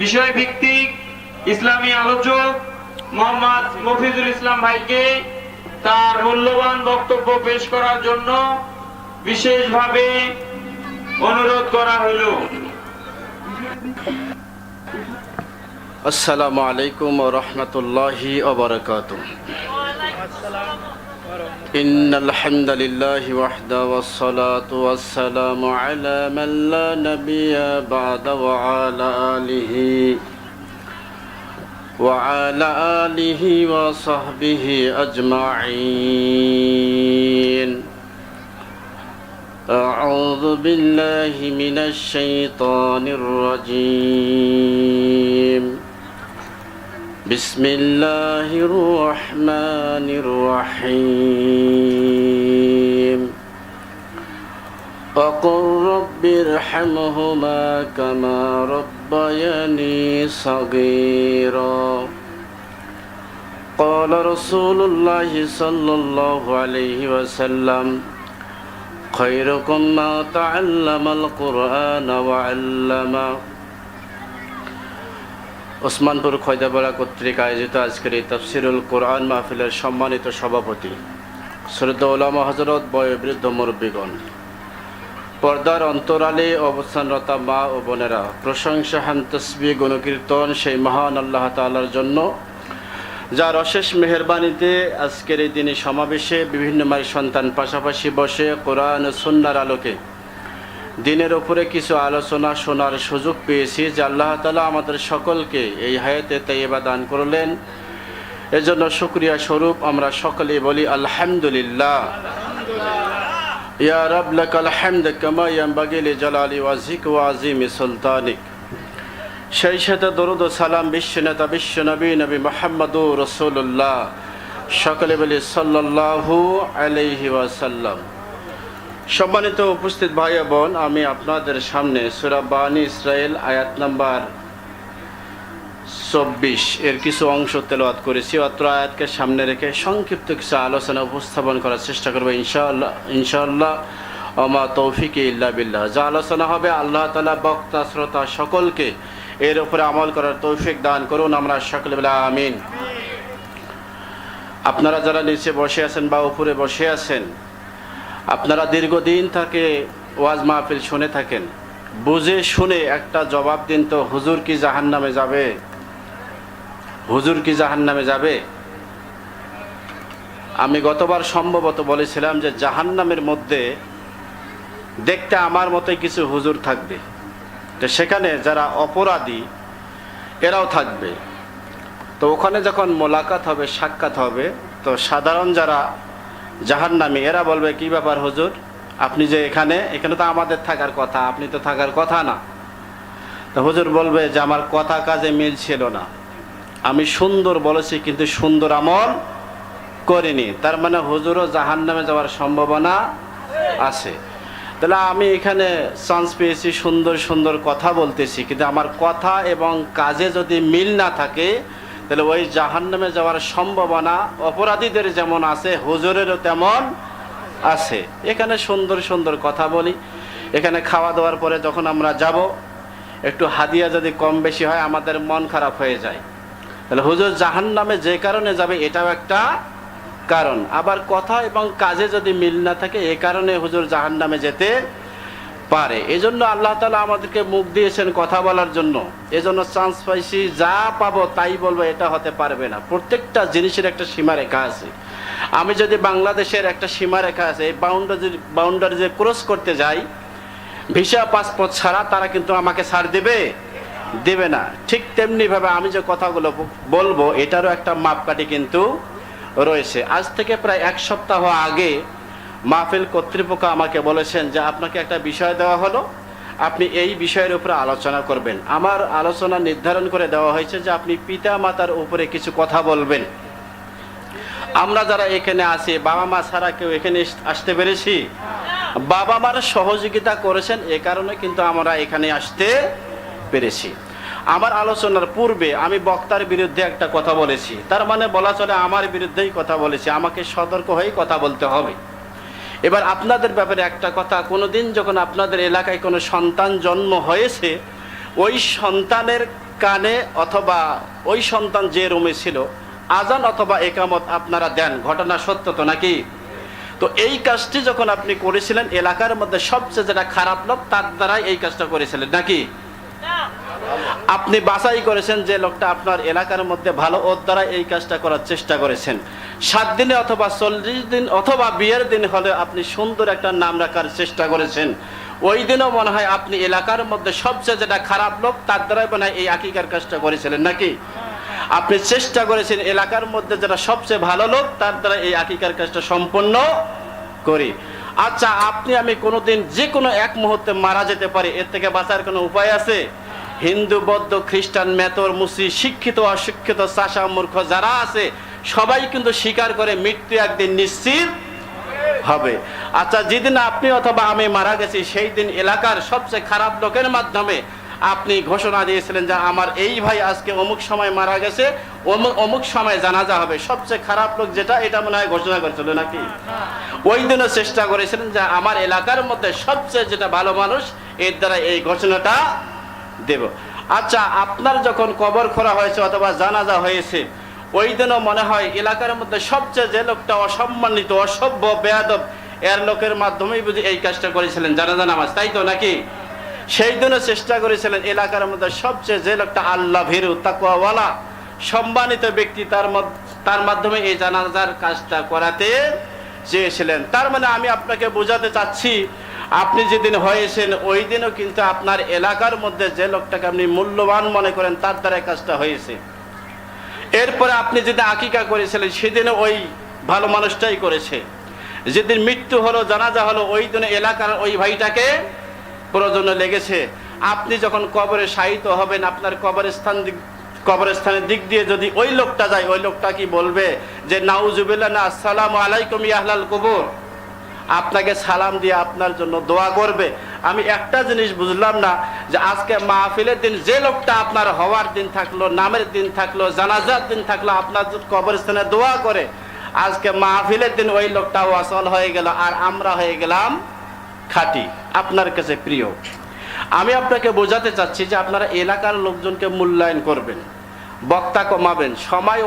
বিষয় ভিত্তিক ইসলামী আলোচক মোহাম্মদ মফিজুল ইসলাম ভাইকে তার মূল্যবান বক্তব্য পেশ করার জন্য বিশেষভাবে অনুরোধ করা হইল আসসালামু আলাইকুম রহমতুল্লাহ إن الحمد لله وحده والصلاة والسلام على من لا نبي بعد وعلى آله وعلى آله وصحبه أجمعين. أعوذ بالله من الشيطان الرجيم. بسم الله الرحمن الرحيم. رب ارحمهما كما ربياني صغيرا قال رسول الله صلى الله عليه وسلم خيركم ما تعلم القرآن وعلمه ওসমানপুর খয়দাপাড়া কর্তৃক আয়োজিত আজকের এই তফসিরুল কোরআন মাহফিলের সম্মানিত সভাপতি সৈয়দ ওলামা হজরত বয়োবৃদ্ধ মুরব্বীগণ পর্দার অন্তরালে অবস্থানরতা মা ও বোনেরা প্রশংসা হান তসবি গুণকীর্তন সেই মহান আল্লাহ তাআলার জন্য, যার অশেষ মেহরবানিতে আজকের এই দিনে সমাবেশে বিভিন্ন মায়ের সন্তান পাশাপাশি বসে কোরআন সুন্নার আলোকে দিনের ওপরে কিছু আলোচনা শোনার সুযোগ পেয়েছি যে আল্লাহ তালা আমাদের সকলকে এই হায়াতে তাইবা দান করলেন। এজন্য শুক্রিয়া স্বরূপ আমরা সকলেই বলি আলহামদুলিল্লাহ। কামা ইয়ানবাগি লিজালালি ওয়াজিক ওয়া আযীমি সুলতানিক সেই সাথে দরুদ সালাম বিশ্ব নেতা বিশ্ব নবী নবী মোহাম্মদুর রসুল্লাহ সকলে বলি সাল্লাল্লাহু আলাইহি ওয়াসাল্লাম সম্মানিত উপস্থিত ভাই বোন, আমি আপনাদের সামনে সুরাবানী ইসরায়েল আয়াত নাম্বার চব্বিশ এর কিছু অংশ তেলাওয়াত করেছি, অত্র আয়াতকে সামনে রেখে সংক্ষিপ্ত কিছু আলোচনা উপস্থাপন করার চেষ্টা করব ইনশাআল্লাহ ইনশাআল্লাহ। অমা তৌফিক ইল্লা বিল্লাহ। যা আলোচনা হবে আল্লাহ তালা বক্তা, শ্রোতা সকলকে, এর উপরে আমল করার তৌফিক দান করুন আমরা সকলে বলে আমিন। আপনারা যারা নিচে বসে আছেন বা উপরে বসে আছেন, আপনারা দীর্ঘদিন থাকে ওয়াজ মাহফিল শুনে থাকেন। বুঝে শুনে একটা জবাব দিন তো হুজুর কি জাহান নামে যাবে? হুজুর কি জাহান নামে যাবে? আমি গতবার সম্ভবত বলেছিলাম যে জাহান নামের মধ্যে দেখতে আমার মতোই কিছু হুজুর থাকবে। তো সেখানে যারা অপরাধী, এরাও থাকবে। তো ওখানে যখন মোলাকাত হবে, সাক্ষাৎ হবে, তো সাধারণ যারা জাহান্নামী, এরা বলবে, কি ব্যাপার হুজুর? আপনি যে এখানে এখানে তো আমাদের থাকার কথা, আপনি তো থাকার কথা না। তো হুজুর বলবে যে, আমার কথা কাজে মিল ছিল না। আমি সুন্দর বলেছি, কিন্তু সুন্দর আমল করিনি। তার মানে হুজুরও জাহান নামে যাওয়ার সম্ভাবনা আছে। তাহলে আমি এখানে চান্স পেয়েছি সুন্দর সুন্দর কথা বলতেছি, কিন্তু আমার কথা এবং কাজে যদি মিল না থাকে, তাহলে ওই জাহান নামে যাওয়ার সম্ভাবনা অপরাধীদের যেমন আছে, হুজুরেরও তেমন আছে। এখানে সুন্দর সুন্দর কথা বলি। এখানে খাওয়া দাওয়ার পরে যখন আমরা যাব, একটু হাদিয়া যদি কম বেশি হয়, আমাদের মন খারাপ হয়ে যায়। তাহলে হুজুর জাহান নামে যে কারণে যাবে এটাও একটা কারণ। আবার কথা এবং কাজে যদি মিল না থাকে, এ কারণে হুজুর জাহান নামে যেতে পারে। এজন্য আল্লাহ তালা আমাদেরকে মুখ দিয়েছেন কথা বলার জন্য। এজন্য চান্স পাইছি, যা পাবো তাই বলব, এটা হতে পারবে না। প্রত্যেকটা জিনিসের একটা সীমারেখা আছে। আমি যদি বাংলাদেশের একটা সীমারেখা আছে, এই বাউন্ডারি বাউন্ডারি যে ক্রস করতে যাই, ভিসা পাসপোর্ট ছাড়া তারা কিন্তু আমাকে ছাড় দেবে? দেবে না। ঠিক তেমনি ভাবে আমি যে কথাগুলো বলব, এটারও একটা মাপকাঠি কিন্তু রয়েছে। আজ থেকে প্রায় এক সপ্তাহ আগে মাহফিল কর্তৃপক্ষ আমাকে বলেছেন যে আপনাকে একটা বিষয় দেওয়া হলো। আপনি এই বিষয়ের উপরে আলোচনা করবেন। আমার আলোচনা নির্ধারণ করে দেওয়া হয়েছে যে আপনি পিতা মাতার উপরে কিছু কথা বলবেন। আমরা যারা এখানে আছি, বাবা মা ছাড়া কেউ এখানে আসতে পেরেছি? বাবা মার সহযোগিতা করেছেন, এ কারণে কিন্তু আমরা এখানে আসতে পেরেছি। আমার আলোচনার পূর্বে আমি বক্তার বিরুদ্ধে একটা কথা বলেছি। তার মানে বলা চলে আমার বিরুদ্ধেই কথা বলেছি। আমাকে সতর্ক হয়েই কথা বলতে হবে। এবার আপনাদের ব্যাপারে একটা কথা। কোনোদিন যখন আপনাদের এলাকায় কোনো সন্তান জন্ম হয়েছে, ওই সন্তানের কানে অথবা ওই সন্তান যে রুমে ছিল, আজান অথবা একামত আপনারা দেন। ঘটনা সত্য তো নাকি? তো এই কাজটি যখন আপনি করেছিলেন, এলাকার মধ্যে সবচেয়ে যেটা খারাপ লোক, তার দ্বারাই এই কাজটা করেছিলেন। নাকি? আপনি বাছাই করেছেন যে লোকটা আপনার এলাকার মধ্যে ভালো ওর দ্বারা এই কাজটা করার চেষ্টা করেছেন। সাত দিনে অথবা চল্লিশ দিন অথবা বিয়ের দিন হলে আপনি সুন্দর একটা নাম রাখার চেষ্টা করেছেন। ওই দিনও মনে হয় আপনি এলাকার মধ্যে সবচেয়ে যেটা খারাপ লোক, তার দ্বারাই মনে হয় এই আকিকার কাজটা করেছিলেন নাকি? আপনি চেষ্টা করেছেন এলাকার মধ্যে যেটা সবচেয়ে ভালো লোক, তার দ্বারা এই আকিকার কাজটা সম্পন্ন করি। আচ্ছা আপনি আমি কোনোদিন যে কোনো এক মুহূর্তে মারা যেতে পারি, এর থেকে বাঁচার কোনো উপায় আছে? হিন্দু, বৌদ্ধ, খ্রিস্টান, মেতর মুসি শিক্ষিত, অশিক্ষিত, চাষা, মূর্খ যারা আছে, সবাই কিন্তু স্বীকার করে মৃত্যু একদিন নিশ্চিত হবে। আচ্ছা যেদিন আপনি অথবা আমি মারা গেছি, সেই দিন এলাকার সবচেয়ে খারাপ লোকের মাধ্যমে আপনি ঘোষণা দিয়েছিলেন যে আমার এই ভাই আজকে অমুক সময় মারা গেছে অমুক সময় জানাজা হবে। সবচেয়ে খারাপ লোক যেটা, এটা মনে হয় ঘোষণা করেছিল নাকি? ওই দিনও চেষ্টা করেছিলেন যে আমার এলাকার মধ্যে সবচেয়ে যেটা ভালো মানুষ, এর দ্বারা এই ঘোষণাটা দেব। আচ্ছা আপনার যখন কবর খোরা হয়েছে অথবা জানাজা হয়েছে, ওই দিনও মনে হয় এলাকার মধ্যে সবচেয়ে যে লোকটা অসম্মানিত, অসভ্য, বেয়াদব, এর লোকের মাধ্যমেই বুঝি এই কাজটা করেছিলেন, জানাজা নামাজ, তাই তো নাকি? সেই দিনও চেষ্টা করেছিলেন এলাকার মধ্যে সবচেয়ে যে লোকটা আল্লাহ, ভীরু তাকুয়াওয়ালা সম্মানিত ব্যক্তি, তার তার মাধ্যমে এই জানাজার কাজটা করাতে চেয়েছিলেন। তার মানে আমি আপনাকে বোঝাতে চাচ্ছি আপনি যেদিন হয়েছেন ওই দিনও কিন্তু আপনার এলাকার মধ্যে যে লোকটাকে আপনি মূল্যবান মনে করেন, তার দ্বারা কাজটা হয়েছে। এরপরে আপনি যেদিন আকিকা করেছিলেন, সেদিনও ওই ভালো মানুষটাই করেছে। যেদিন মৃত্যু হলো, জানাজা হলো ওই দিনে এলাকার ওই ভাইটাকে প্রয়োজনে লেগেছে। আপনি যখন কবরে শায়িত হবেন, আপনার কবরস্থান কবরস্থানের দিক দিয়ে যদি ওই লোকটা যায়, ওই লোকটা কি বলবে যে, নাউজুবিল্লাহ না, আসসালামু আলাইকুম ইয়াহলাল কবর আপনাকে সালাম দিয়ে আপনার জন্য দোয়া করবে। আমি একটা জিনিস বুঝলাম না, যে আজকে মাহফিলের দিন যে লোকটা আপনার হওয়ার দিন থাকল, নামের দিন থাকল, জানাজার দিন থাকল, আপনার কবরস্থানে দোয়া করে, আজকে মাহফিলের দিন ওই লোকটা ওয়াসল হয়ে গেল আর আমরা হয়ে গেলাম খাঁটি। আপনার কাছে প্রিয়। আমি আপনাকে বোঝাতে চাচ্ছি যে আপনারা এলাকার লোকজনকে মূল্যায়ন করবেন, বক্তা কমাবেন, সময়